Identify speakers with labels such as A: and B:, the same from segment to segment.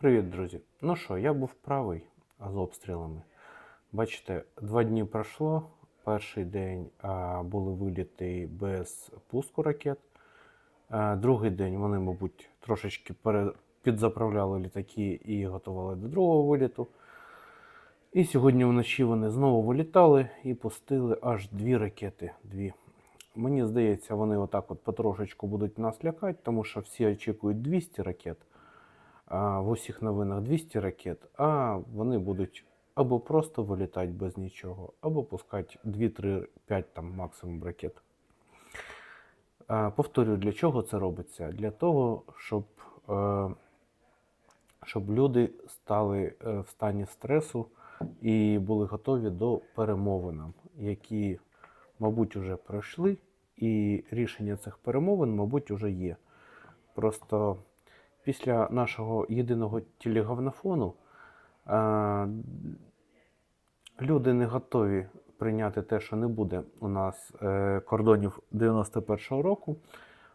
A: Привіт, друзі. Ну що, я був правий з обстрілами. Бачите, два дні пройшло. Перший день а, були виліти без пуску ракет. А, другий день вони, мабуть, трошечки пере... підзаправляли літаки і готували до другого виліту. І сьогодні вночі вони знову вилітали і пустили аж дві ракети. Дві. Мені здається, вони отак от потрошечку будуть нас лякати, тому що всі очікують 200 ракет в усіх новинах 200 ракет, а вони будуть або просто вилітати без нічого, або пускати 2-3-5 там максимум ракет. Повторюю, для чого це робиться? Для того, щоб, е, щоб люди стали е, в стані стресу і були готові до перемовин, які, мабуть, вже пройшли, і рішення цих перемовин, мабуть, вже є. Просто після нашого єдиного телеговнофону е, люди не готові прийняти те, що не буде у нас е, кордонів 91-го року,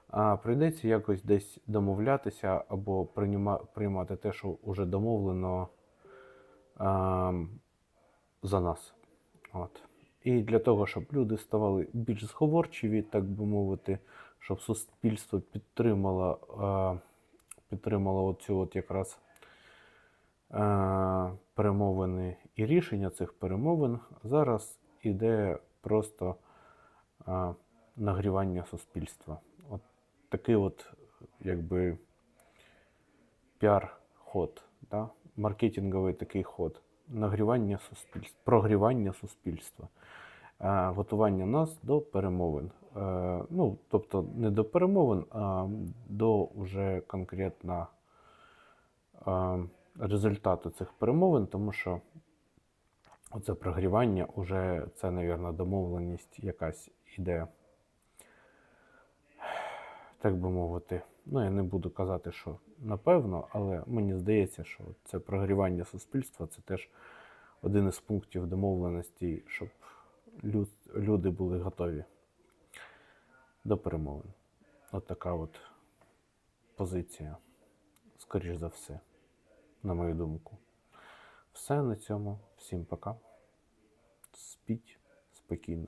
A: а прийдеться якось десь домовлятися або прийма, приймати те, що вже домовлено е, за нас. От. І для того, щоб люди ставали більш зговорчиві, так би мовити, щоб суспільство підтримало, е, підтримало оцю от якраз е, перемовини і рішення цих перемовин, зараз іде просто е, нагрівання суспільства. От такий от, якби піар-ход, да? маркетинговий такий ход. Нагрівання суспільства, прогрівання суспільства, е, готування нас до перемовин. Е, ну, тобто не до перемовин, а до вже конкретно результату цих перемовин, тому що оце прогрівання вже це, мабуть, домовленість якась іде, так би мовити. Ну, я не буду казати, що напевно, але мені здається, що це прогрівання суспільства це теж один із пунктів домовленості, щоб люд, люди були готові до перемовин. От така от позиція, скоріш за все, на мою думку. Все на цьому. Всім пока. Спіть спокійно.